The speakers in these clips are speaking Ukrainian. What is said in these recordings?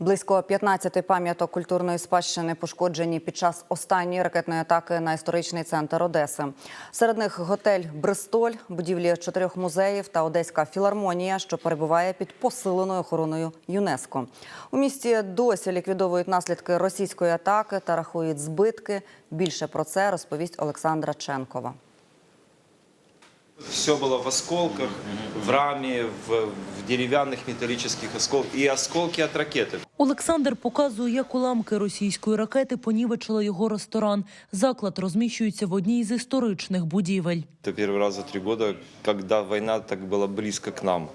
Близько 15 пам'яток культурної спадщини пошкоджені під час останньої ракетної атаки на історичний центр Одеси. Серед них готель Бристоль, будівлі чотирьох музеїв та Одеська філармонія, що перебуває під посиленою охороною ЮНЕСКО. У місті досі ліквідовують наслідки російської атаки та рахують збитки. Більше про це розповість Олександра Ченкова. Все было в осколках, в раме, в, в деревянных металлических осколках и осколки от ракеты. Олександр показує, як уламки російської ракети понівечили його ресторан. Заклад розміщується в одній з історичних будівель. Это первый раз за три года, когда война так была близко к нам.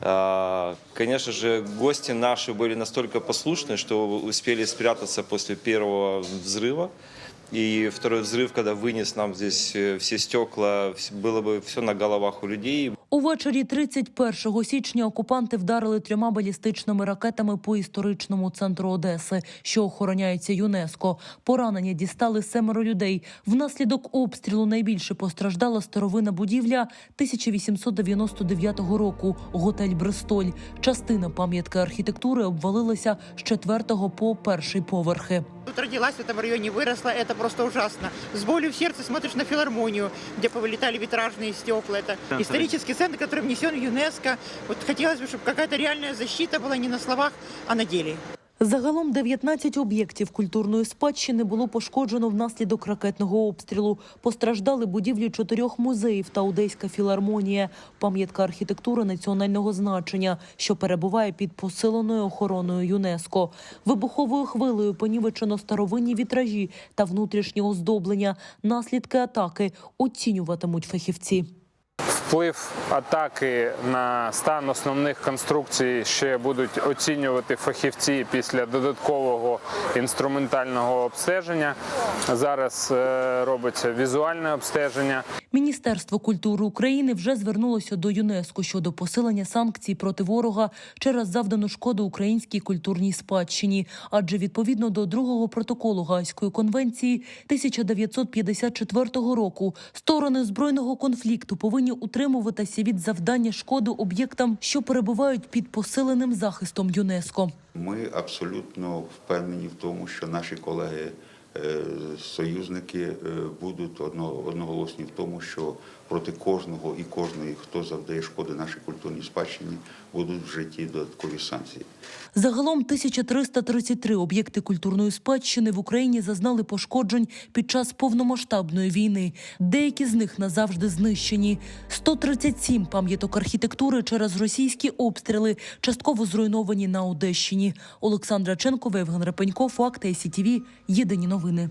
А, Конечно же, гости наши были настолько послушны, что успели спрятаться после первого взрыва. И второй взрыв, когда вынес нам здесь э, все стекла, вс- было бы все на головах у людей. Увечері 31 січня окупанти вдарили трьома балістичними ракетами по історичному центру Одеси, що охороняється ЮНЕСКо. Поранення дістали семеро людей. Внаслідок обстрілу найбільше постраждала старовинна будівля 1899 року. Готель Бристоль. Частина пам'ятки архітектури обвалилася з четвертого по перший поверхи. Тут родилась, в этом районе выросла, это просто ужасно. С болью в сердце смотришь на филармонию, где повылетали витражные стекла. Это исторический центр, который внесен в ЮНЕСКо. Вот хотелось бы, чтобы какая-то реальная защита была не на словах, а на деле. Загалом 19 об'єктів культурної спадщини було пошкоджено внаслідок ракетного обстрілу. Постраждали будівлі чотирьох музеїв та Одеська філармонія, пам'ятка архітектури національного значення, що перебуває під посиленою охороною ЮНЕСКо. Вибуховою хвилею понівечено старовинні вітражі та внутрішнє оздоблення. Наслідки атаки оцінюватимуть фахівці. Вплив атаки на стан основних конструкцій ще будуть оцінювати фахівці після додаткового інструментального обстеження. Зараз е, робиться візуальне обстеження. Міністерство культури України вже звернулося до ЮНЕСКО щодо посилення санкцій проти ворога через завдану шкоду українській культурній спадщині, адже відповідно до другого протоколу Гаазької конвенції 1954 року сторони збройного конфлікту повинні утримуватися від завдання шкоди об'єктам, що перебувають під посиленим захистом ЮНЕСКо. Ми абсолютно впевнені в тому, що наші колеги, союзники е, будуть одно- одноголосні в тому, що проти кожного і кожної, хто завдає шкоди нашій культурній спадщині, будуть вжиті додаткові санкції. Загалом 1333 об'єкти культурної спадщини в Україні зазнали пошкоджень під час повномасштабної війни. Деякі з них назавжди знищені. 137 пам'яток архітектури через російські обстріли частково зруйновані на Одещині. Олександра Ченкова, Євген Репенько, Факти СІТВ. Єдині новини.